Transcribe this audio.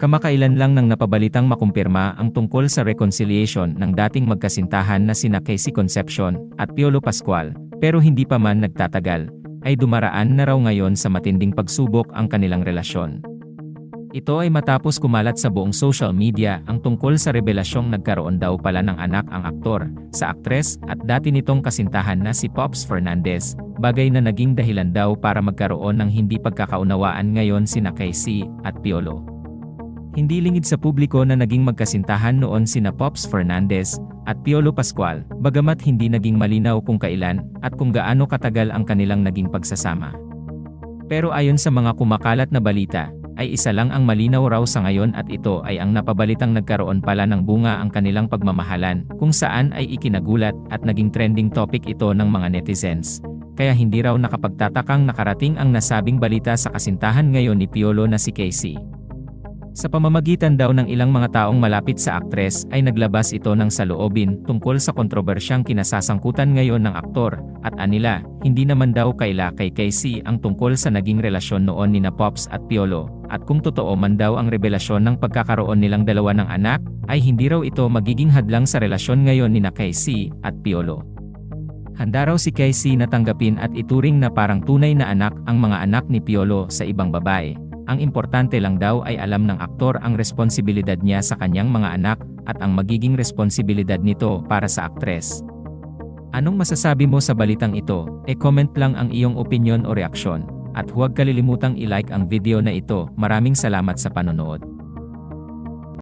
Kamakailan lang nang napabalitang makumpirma ang tungkol sa reconciliation ng dating magkasintahan na sina Casey Concepcion at Piolo Pascual, pero hindi pa man nagtatagal, ay dumaraan na raw ngayon sa matinding pagsubok ang kanilang relasyon. Ito ay matapos kumalat sa buong social media ang tungkol sa revelasyong nagkaroon daw pala ng anak ang aktor, sa aktres at dati nitong kasintahan na si Pops Fernandez, bagay na naging dahilan daw para magkaroon ng hindi pagkakaunawaan ngayon sina Casey at Piolo. Hindi lingid sa publiko na naging magkasintahan noon sina Pops Fernandez at Piolo Pascual, bagamat hindi naging malinaw kung kailan at kung gaano katagal ang kanilang naging pagsasama. Pero ayon sa mga kumakalat na balita, ay isa lang ang malinaw raw sa ngayon at ito ay ang napabalitang nagkaroon pala ng bunga ang kanilang pagmamahalan, kung saan ay ikinagulat at naging trending topic ito ng mga netizens. Kaya hindi raw nakapagtatakang nakarating ang nasabing balita sa kasintahan ngayon ni Piolo na si Casey. Sa pamamagitan daw ng ilang mga taong malapit sa aktres ay naglabas ito ng saloobin tungkol sa kontrobersyang kinasasangkutan ngayon ng aktor at anila, hindi naman daw kaila kay Casey ang tungkol sa naging relasyon noon ni na Pops at Piolo. At kung totoo man daw ang revelasyon ng pagkakaroon nilang dalawa ng anak ay hindi raw ito magiging hadlang sa relasyon ngayon ni na Casey at Piolo. Handa raw si Casey na tanggapin at ituring na parang tunay na anak ang mga anak ni Piolo sa ibang babae ang importante lang daw ay alam ng aktor ang responsibilidad niya sa kanyang mga anak at ang magiging responsibilidad nito para sa aktres. Anong masasabi mo sa balitang ito? E-comment lang ang iyong opinion o reaksyon. At huwag kalilimutang i-like ang video na ito. Maraming salamat sa panonood.